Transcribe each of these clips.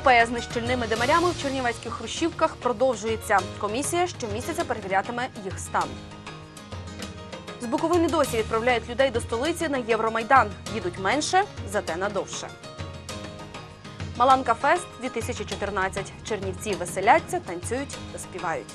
Епопея з нещільними димарями в чернівецьких хрущівках продовжується. Комісія щомісяця перевірятиме їх стан. З Буковини досі відправляють людей до столиці на Євромайдан. Їдуть менше, зате надовше. Маланка Фест 2014. Чернівці веселяться, танцюють та співають.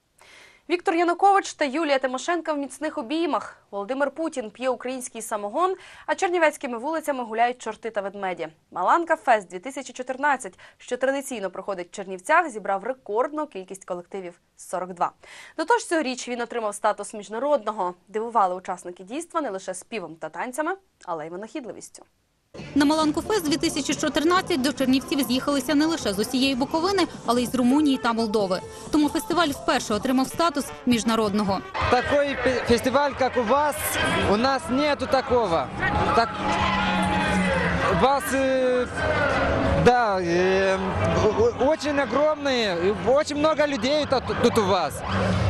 Віктор Янукович та Юлія Тимошенка в міцних обіймах. Володимир Путін п'є український самогон, а чернівецькими вулицями гуляють чорти та ведмеді. Маланка Фест 2014, що традиційно проходить в Чернівцях, зібрав рекордну кількість колективів 42. До того ж, цьогоріч він отримав статус міжнародного. Дивували учасники дійства не лише співом та танцями, але й винахідливістю. На Маланку Фест 2014 до Чернівців з'їхалися не лише з усієї Буковини, але й з Румунії та Молдови. Тому фестиваль вперше отримав статус міжнародного. Такий фе- фестиваль, як у вас, у нас нету такого. Так, вас, э, да, э, о- о- очень огромные, и очень много людей тут, тут у вас.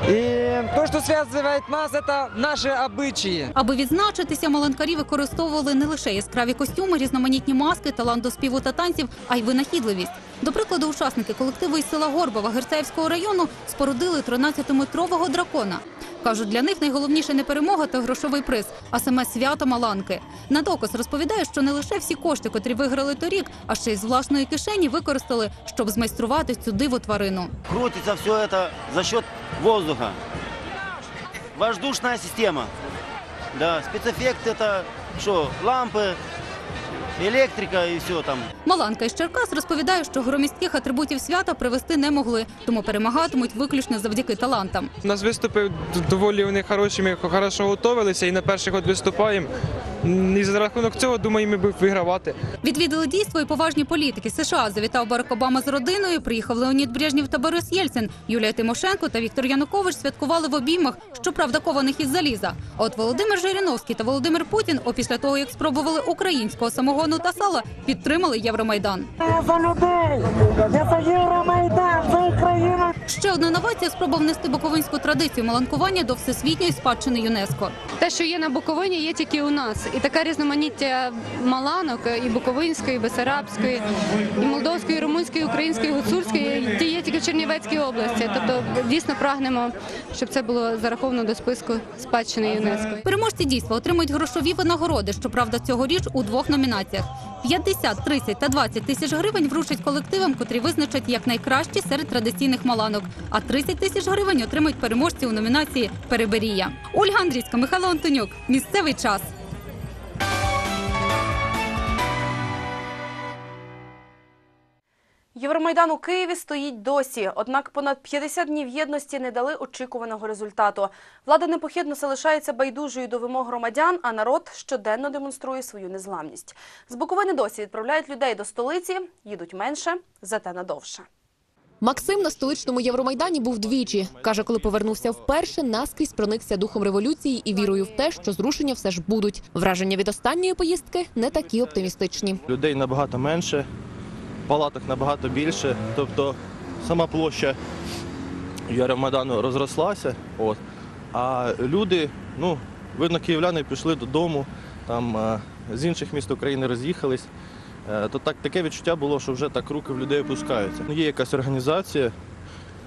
И то, что связывает нас, это наши обычаи. Аби відзначитися, маланкарі використовували не лише яскраві костюми, різноманітні маски, талант до співу та танців, а й винахідливість. До прикладу, учасники колективу із села Горбова Герцаївського району спорудили 13-метрового дракона. Кажуть, для них найголовніше не перемога та грошовий приз, а саме свято Маланки. На доказ розповідає, що не лише всі кошти, котрі виграли торік, а ще й з власної кишені використали, щоб змайструвати цю диву тварину. Крутится все это за счет воздуха. Воздушная система. Да, спецэффект это что, лампы, электрика і все там. Маланка із Черкас розповідає, що громістких атрибутів свята привезти не могли, тому перемагатимуть виключно завдяки талантам. У нас виступи доволі вони хороші, ми хорошо готувалися і на перший год виступаємо. І за рахунок цього, думаю, ми будемо вигравати. Відвідали дійство і поважні політики США. Завітав Барак Обама з родиною. Приїхав Леонід Брежнєв та Борис Єльцин. Юлія Тимошенко та Віктор Янукович святкували в обіймах, щоправда, кованих із заліза. А от Володимир Жириновський та Володимир Путін, опісля того як спробували українського самогону та сала, підтримали Євромайдан. Я за людей, я за Євромайдан, за Україну. Ще одна новація спроба внести буковинську традицію маланкування до всесвітньої спадщини ЮНЕСКО. Те, що є на Буковині, є тільки у нас. І таке різноманіття маланок і Буковинської, і Бесарабської, і Молдовської, і Румунської, і Української, і Гуцульської, ті є тільки в Чернівецькій області. Тобто дійсно прагнемо, щоб це було зараховано до списку спадщини ЮНЕСКО. Переможці дійства отримують грошові винагороди. Щоправда, цьогоріч у двох номінаціях: 50, 30 та 20 тисяч гривень вручать колективам, котрі визначать як найкращі серед традиційних маланок. А 30 тисяч гривень отримають переможці у номінації Переберія. Ольга Андрійська, Михайло Антонюк. Місцевий час. Євромайдан у Києві стоїть досі. Однак понад 50 днів єдності не дали очікуваного результату. Влада непохідно залишається байдужою до вимог громадян, а народ щоденно демонструє свою незламність. З Буковини досі відправляють людей до столиці, їдуть менше, зате надовше. Максим на столичному Євромайдані був двічі. Каже, коли повернувся вперше, наскрізь проникся духом революції і вірою в те, що зрушення все ж будуть. Враження від останньої поїздки не такі оптимістичні. людей набагато менше, палаток набагато більше. Тобто сама площа Євромайдану розрослася. От. А люди, ну, видно, київляни пішли додому, там е, з інших міст України роз'їхались. Е, То так, таке відчуття було, що вже так руки в людей опускаються. Ну, є якась організація,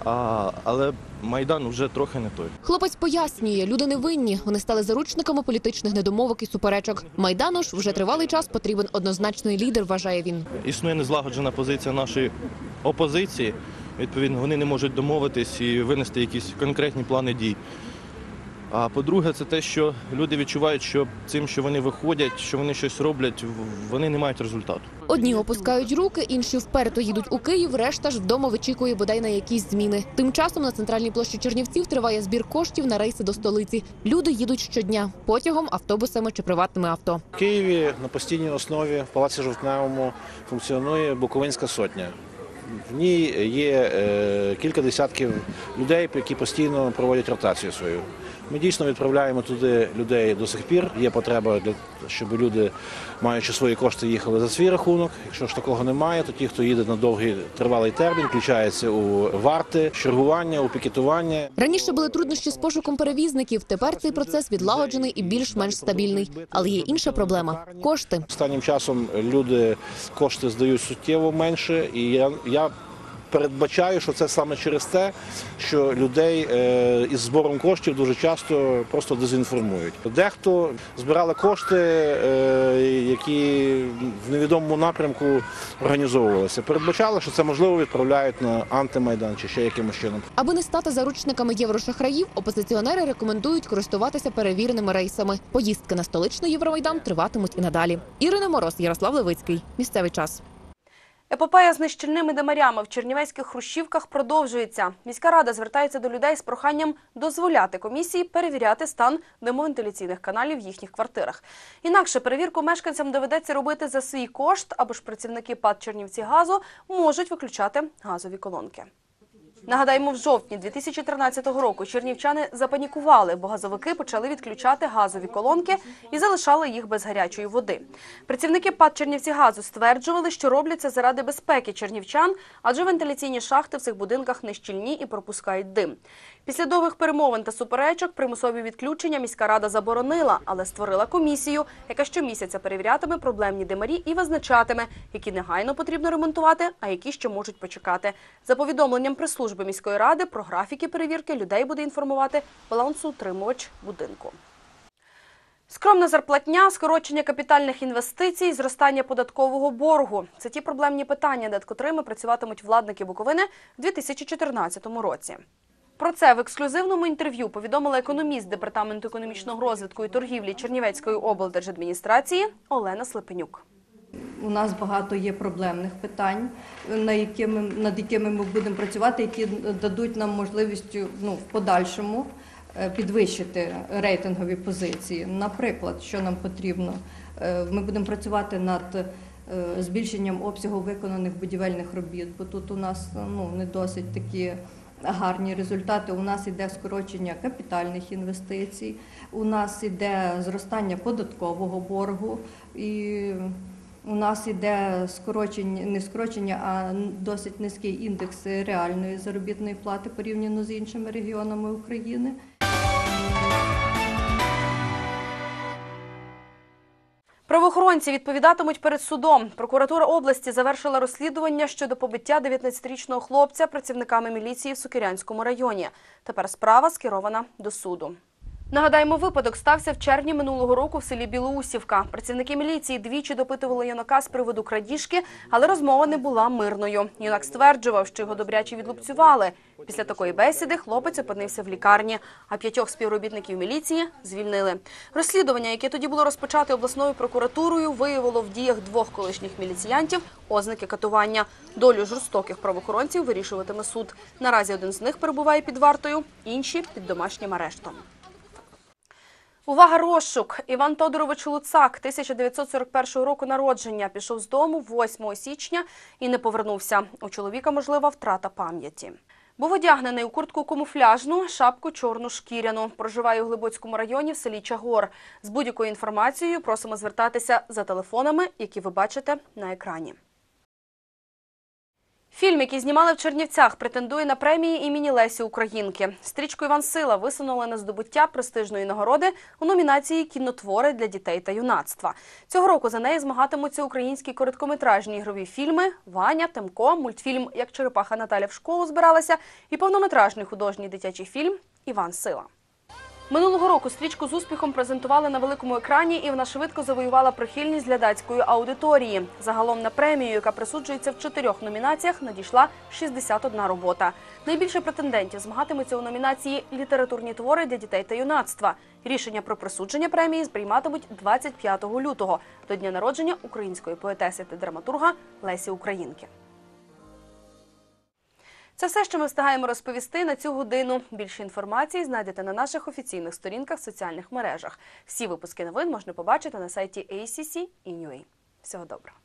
а, але Майдан вже трохи не той. Хлопець пояснює, люди не винні. Вони стали заручниками політичних недомовок і суперечок. Майдану ж вже тривалий час потрібен однозначний лідер, вважає він. Існує незлагоджена позиція нашої опозиції. Відповідно, вони не можуть домовитись і винести якісь конкретні плани дій. А по-друге, це те, що люди відчувають, що цим, що вони виходять, що вони щось роблять, вони не мають результату. Одні опускають руки, інші вперто їдуть у Київ. Решта ж вдома вичікує бодай на якісь зміни. Тим часом на центральній площі Чернівців триває збір коштів на рейси до столиці. Люди їдуть щодня потягом, автобусами чи приватними авто. В Києві на постійній основі в Палаці Жовтневому функціонує Буковинська сотня. В ній є е, кілька десятків людей, які постійно проводять ротацію свою. Ми дійсно відправляємо туди людей до сих пір. Є потреба для щоб люди, маючи свої кошти, їхали за свій рахунок. Якщо ж такого немає, то ті, хто їде на довгий тривалий термін, включаються у варти, чергування, у пікетування. Раніше були труднощі з пошуком перевізників. Тепер цей процес відлагоджений і більш-менш стабільний. Але є інша проблема кошти. Останнім часом люди кошти здають суттєво менше, і я, я передбачаю, що це саме через те, що людей е, із збором коштів дуже часто просто дезінформують. Дехто збирали кошти, е, які в невідомому напрямку організовувалися. Передбачали, що це можливо відправляють на антимайдан чи ще якимось чином. Аби не стати заручниками єврошахраїв, опозиціонери рекомендують користуватися перевіреними рейсами. Поїздки на столичний Євромайдан триватимуть і надалі. Ірина Мороз, Ярослав Левицький. Місцевий час. Епопея з нищільними демарями в чернівецьких хрущівках продовжується. Міська рада звертається до людей з проханням дозволяти комісії перевіряти стан димовентиляційних каналів в їхніх квартирах. Інакше перевірку мешканцям доведеться робити за свій кошт, або ж працівники ПАД Чернівці газу можуть виключати газові колонки. Нагадаємо, в жовтні 2013 року чернівчани запанікували, бо газовики почали відключати газові колонки і залишали їх без гарячої води. Працівники ПАД Чернівці газу стверджували, що роблять це заради безпеки чернівчан, адже вентиляційні шахти в цих будинках нещільні і пропускають дим. Після довгих перемовин та суперечок примусові відключення міська рада заборонила, але створила комісію, яка щомісяця перевірятиме проблемні димарі і визначатиме, які негайно потрібно ремонтувати, а які ще можуть почекати. За повідомленням прес-служби міської ради про графіки перевірки людей буде інформувати балансоутримувач будинку. Скромна зарплатня, скорочення капітальних інвестицій, зростання податкового боргу це ті проблемні питання, над котрими працюватимуть владники Буковини в 2014 році. Про це в ексклюзивному інтерв'ю повідомила економіст департаменту економічного розвитку і торгівлі Чернівецької облдержадміністрації Олена Слепенюк. У нас багато є проблемних питань, над якими ми будемо працювати, які дадуть нам можливість ну, в подальшому е, підвищити рейтингові позиції. Наприклад, що нам потрібно, Е, ми будемо працювати над е, збільшенням обсягу виконаних будівельних робіт, бо тут у нас ну, не досить такі гарні результати. У нас іде скорочення капітальних інвестицій, у нас іде зростання податкового боргу і у нас іде скорочення, не скорочення, а досить низький індекс реальної заробітної плати порівняно з іншими регіонами України. Правоохоронці відповідатимуть перед судом. Прокуратура області завершила розслідування щодо побиття 19-річного хлопця працівниками міліції в Сокирянському районі. Тепер справа скерована до суду. Нагадаємо, випадок стався в червні минулого року в селі Білоусівка. Працівники міліції двічі допитували юнака з приводу крадіжки, але розмова не була мирною. Юнак стверджував, що його добряче відлупцювали. Після такої бесіди хлопець опинився в лікарні, а п'ятьох співробітників міліції звільнили. Розслідування, яке тоді було розпочате обласною прокуратурою, виявило в діях двох колишніх міліціянтів ознаки катування. Долю жорстоких правоохоронців вирішуватиме суд. Наразі один з них перебуває під вартою, інші під домашнім арештом. Увага, розшук! Іван Тодорович Луцак, 1941 року народження, пішов з дому 8 січня і не повернувся. У чоловіка можлива втрата пам'яті. Був одягнений у куртку камуфляжну, шапку чорну шкіряну. Проживає у Глибоцькому районі в селі Чагор. З будь-якою інформацією просимо звертатися за телефонами, які ви бачите на екрані. Фільм, який знімали в Чернівцях, претендує на премії імені Лесі Українки. Стрічку Іван Сила висунули на здобуття престижної нагороди у номінації Кінотвори для дітей та юнацтва. Цього року за неї змагатимуться українські короткометражні ігрові фільми Ваня, Темко, мультфільм Як черепаха Наталя в школу збиралася і повнометражний художній дитячий фільм Іван Сила. Минулого року стрічку з успіхом презентували на великому екрані, і вона швидко завоювала прихильність глядацької аудиторії. Загалом на премію, яка присуджується в чотирьох номінаціях, надійшла 61 робота. Найбільше претендентів змагатимуться у номінації Літературні твори для дітей та юнацтва. Рішення про присудження премії сприйматимуть 25 лютого до дня народження української поетеси та драматурга Лесі Українки. Це все, що ми встигаємо розповісти на цю годину. Більше інформації знайдете на наших офіційних сторінках в соціальних мережах. Всі випуски новин можна побачити на сайті ACC і Всього доброго.